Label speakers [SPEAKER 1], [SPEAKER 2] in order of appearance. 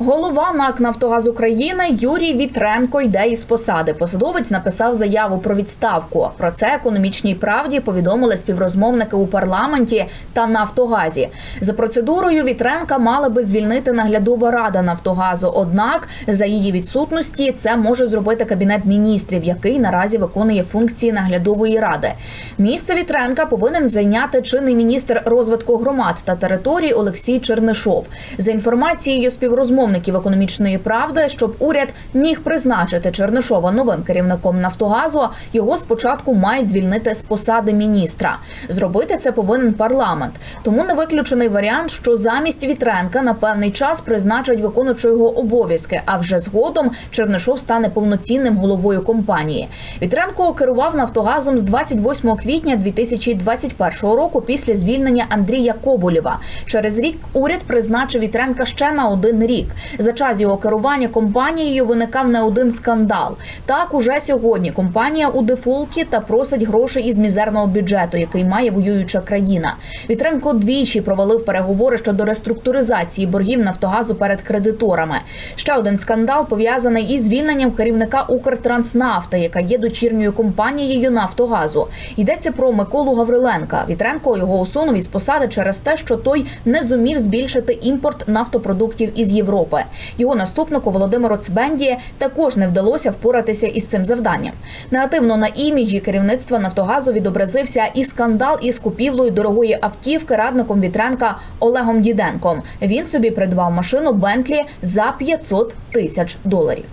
[SPEAKER 1] Голова НАК «Нафтогаз України Юрій Вітренко йде із посади. Посадовець написав заяву про відставку. Про це економічній правді повідомили співрозмовники у парламенті та Нафтогазі. За процедурою Вітренка мали би звільнити наглядова рада Нафтогазу. Однак за її відсутності це може зробити кабінет міністрів, який наразі виконує функції наглядової ради. Місце Вітренка повинен зайняти чинний міністр розвитку громад та територій Олексій Чернишов. За інформацією співрозмовників економічної правди, щоб уряд міг призначити Чернишова новим керівником Нафтогазу, його спочатку мають звільнити з посади міністра. Зробити це повинен парламент. Тому не виключений варіант, що замість Вітренка на певний час призначать виконуючого його обов'язки, а вже згодом Чернишов стане повноцінним головою компанії. Вітренко керував Нафтогазом з 28 квітня 2021 року після звільнення Андрія Коболєва. Через рік уряд призначив Вітренка ще на один рік. За час його керування компанією виникав не один скандал. Так уже сьогодні компанія у дефолті та просить грошей із мізерного бюджету, який має воююча країна. Вітренко двічі провалив переговори щодо реструктуризації боргів Нафтогазу перед кредиторами. Ще один скандал пов'язаний із звільненням керівника Укртранснафти, яка є дочірньою компанією Нафтогазу. Йдеться про Миколу Гавриленка. Вітренко його усунув із посади через те, що той не зумів збільшити імпорт нафтопродуктів із Європи. Європи. Його наступнику Володимиру Цбендіє також не вдалося впоратися із цим завданням. Негативно на іміджі керівництва Нафтогазу відобразився і скандал із купівлею дорогої автівки радником Вітренка Олегом Діденком. Він собі придбав машину Бентлі за 500 тисяч доларів.